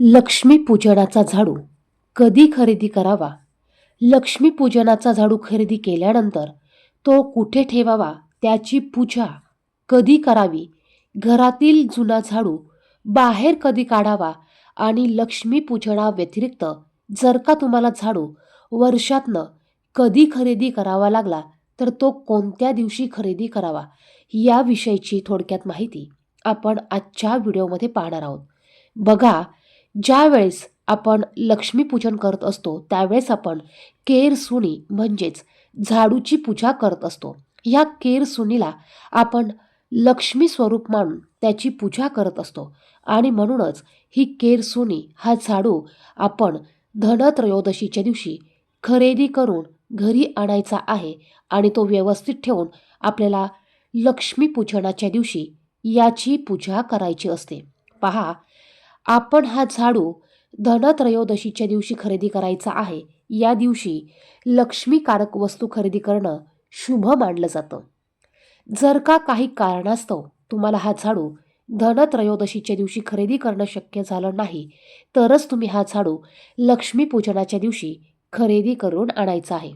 लक्ष्मीपूजनाचा झाडू. कधी खरेदी करावा? लक्ष्मीपूजनाचा झाडू खरेदी केल्यानंतर तो कुठे ठेवावा? त्याची पूजा कधी करावी? घरातील जुना झाडू बाहेर कधी काढावा? आणि लक्ष्मीपूजनाव्यतिरिक्त जर का तुम्हाला झाडू वर्षातनं कधी खरेदी करावा लागला तर तो कोणत्या दिवशी खरेदी करावा? याविषयीची थोडक्यात माहिती आपण आजच्या व्हिडिओमध्ये पाहणार आहोत. बघा ज्यावेळेस आपण लक्ष्मीपूजन करत असतो त्यावेळेस आपण केर सुनी म्हणजेच झाडूची पूजा करत असतो. या केर सुनीला आपण लक्ष्मी स्वरूप मानून त्याची पूजा करत असतो. आणि म्हणूनच ही केर सुनी हा झाडू आपण धनत्रयोदशीच्या दिवशी खरेदी करून घरी आणायचा आहे आणि तो व्यवस्थित ठेवून आपल्याला लक्ष्मीपूजनाच्या दिवशी याची पूजा करायची असते. पहा आपण हा झाडू धनत्रयोदशीच्या दिवशी खरेदी करायचा आहे. या दिवशी लक्ष्मीकारक वस्तू खरेदी करणं शुभ मानलं जातं. जर का काही कारणास्तव तुम्हाला हा झाडू धनत्रयोदशीच्या दिवशी खरेदी करणं शक्य झालं नाही तरच तुम्ही हा झाडू लक्ष्मीपूजनाच्या दिवशी खरेदी करून आणायचा आहे.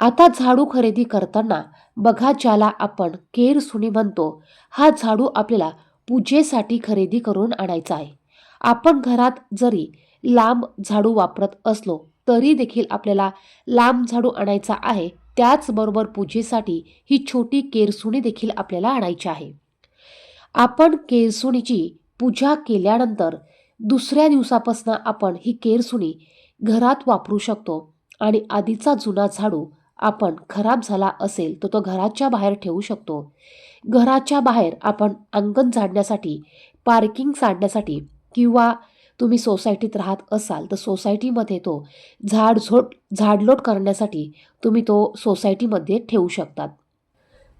आता झाडू खरेदी करताना बघा ज्याला आपण केर सुनी म्हणतो हा झाडू आपल्याला पूजेसाठी खरेदी करून आणायचा आहे. आपण घरात जरी लांब झाडू वापरत असलो तरी देखील आपल्याला लांब झाडू आणायचा आहे. त्याचबरोबर पूजेसाठी ही छोटी केरसुणी देखील आपल्याला आणायची आहे. आपण केरसुणीची पूजा केल्यानंतर दुसऱ्या दिवसापासून आपण ही केरसुणी घरात वापरू शकतो आणि आधीचा जुना झाडू आपण खराब झाला असेल तर तो घराच्या बाहेर ठेवू शकतो. घराच्या बाहेर आपण अंगण झाडण्यासाठी पार्किंग सांडण्यासाठी किंवा तुम्ही सोसायटीत राहत असाल तर सोसायटीमध्ये तो झाडझोड झाडलोट करण्यासाठी तुम्ही तो सोसायटीमध्ये ठेवू शकतात.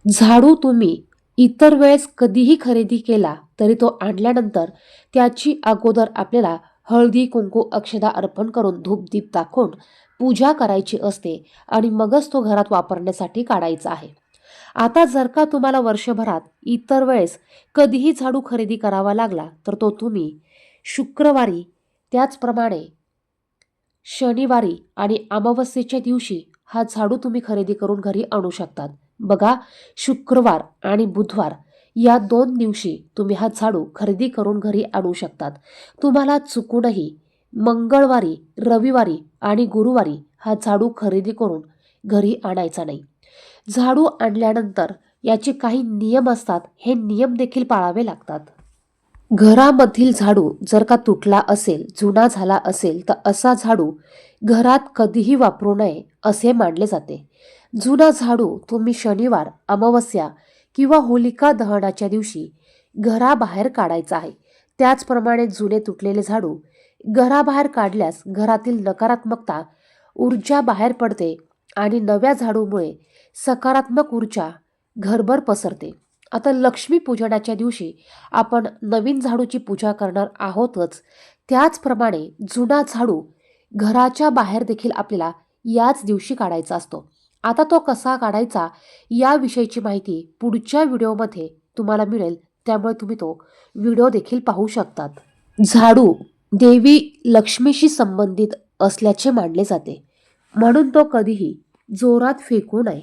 झाडू तुम्ही इतर वेळेस कधीही खरेदी केला तरी तो आणल्यानंतर त्याची अगोदर आपल्याला हळदी कुंकू अक्षदा अर्पण करून धूपदीप दाखवून पूजा करायची असते आणि मगच तो घरात वापरण्यासाठी काढायचा आहे. आता जर का तुम्हाला वर्षभरात इतर वेळेस कधीही झाडू खरेदी करावा लागला तर तो तुम्ही शुक्रवारी त्याचप्रमाणे शनिवारी आणि अमावस्येच्या दिवशी हा झाडू तुम्ही खरेदी करून घरी आणू शकतात. बघा शुक्रवार आणि बुधवार या दोन दिवशी तुम्ही हा झाडू खरेदी करून घरी आणू शकतात. तुम्हाला चुकूनही मंगळवारी रविवारी आणि गुरुवारी हा झाडू खरेदी करून घरी आणायचा नाही. झाडू आणल्यानंतर याचे काही नियम असतात हे नियम देखील पाळावे लागतात. घरामधील झाडू जर का तुटला असेल जुना झाला असेल तर असा झाडू घरात कधीही वापरू नये असे मानले जाते. जुना झाडू तुम्ही शनिवार अमावस्या किंवा होलिका दहनाच्या दिवशी घराबाहेर काढायचा आहे. त्याचप्रमाणे जुने तुटलेले झाडू घराबाहेर काढल्यास घरातील नकारात्मकता ऊर्जा बाहेर पडते आणि नव्या झाडूमुळे सकारात्मक ऊर्जा घरभर पसरते. आता लक्ष्मीपूजनाच्या दिवशी आपण नवीन झाडूची पूजा करणार आहोतच. त्याचप्रमाणे जुना झाडू घराच्या बाहेर देखील आपल्याला याच दिवशी काढायचा असतो. आता तो कसा काढायचा याविषयीची माहिती पुढच्या व्हिडिओमध्ये तुम्हाला मिळेल. त्यामुळे तुम्ही तो व्हिडिओ देखील पाहू शकतात. झाडू देवी लक्ष्मीशी संबंधित असल्याचे मानले जाते. म्हणून तो कधीही जोरात फेकू नये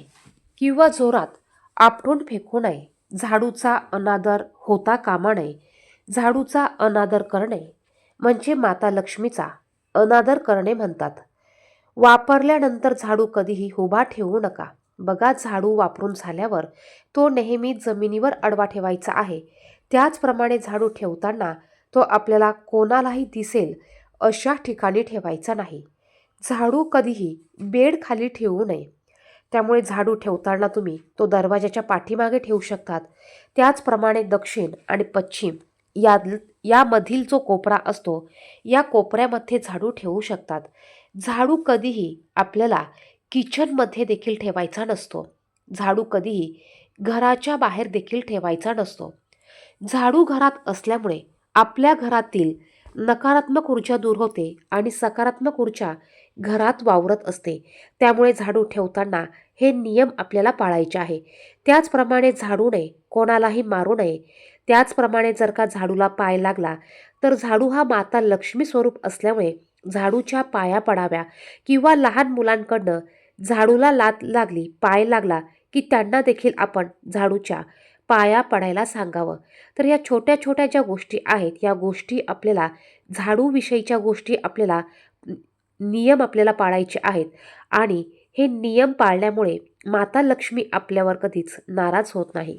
किंवा जोरात आपटून फेकू नये. झाडूचा अनादर होता कामा नये. झाडूचा अनादर करणे म्हणजे माता लक्ष्मीचा अनादर करणे म्हणतात. वापरल्यानंतर झाडू कधीही उभा ठेवू नका. बघा झाडू वापरून झाल्यावर तो नेहमी जमिनीवर अडवा ठेवायचा आहे. त्याचप्रमाणे झाडू ठेवताना तो आपल्याला कोणालाही दिसेल अशा ठिकाणी ठेवायचा नाही. झाडू कधीही बेड खाली ठेवू नये. त्यामुळे झाडू ठेवताना तुम्ही तो दरवाजाच्या पाठीमागे ठेवू शकतात. त्याचप्रमाणे दक्षिण आणि पश्चिम या यामधील जो कोपरा असतो या कोपऱ्यामध्ये झाडू ठेवू शकतात. झाडू कधीही आपल्याला किचनमध्ये देखील ठेवायचा नसतो. झाडू कधीही घराच्या बाहेर देखील ठेवायचा नसतो. झाडू घरात असल्यामुळे आपल्या घरातील नकारात्मक ऊर्जा दूर होते आणि सकारात्मक ऊर्जा घरात वावरत असते. त्यामुळे झाडू ठेवताना हे नियम आपल्याला पाळायचे आहे. त्याचप्रमाणे झाडू नये कोणालाही मारू नये. त्याचप्रमाणे जर का झाडूला पाय लागला तर झाडू हा माता लक्ष्मी स्वरूप असल्यामुळे झाडूच्या पाया पडाव्या किंवा लहान मुलांकडनं झाडूला लात लागली पाय लागला की त्यांना देखील आपण झाडूच्या पाया पडायला सांगावं. तर या छोट्या छोट्या ज्या गोष्टी आहेत या गोष्टी आपल्याला झाडूविषयीच्या गोष्टी आपल्याला नियम आपल्याला पाळायचे आहेत. आणि हे नियम पाळल्यामुळे माता लक्ष्मी आपल्यावर कधीच नाराज होत नाही.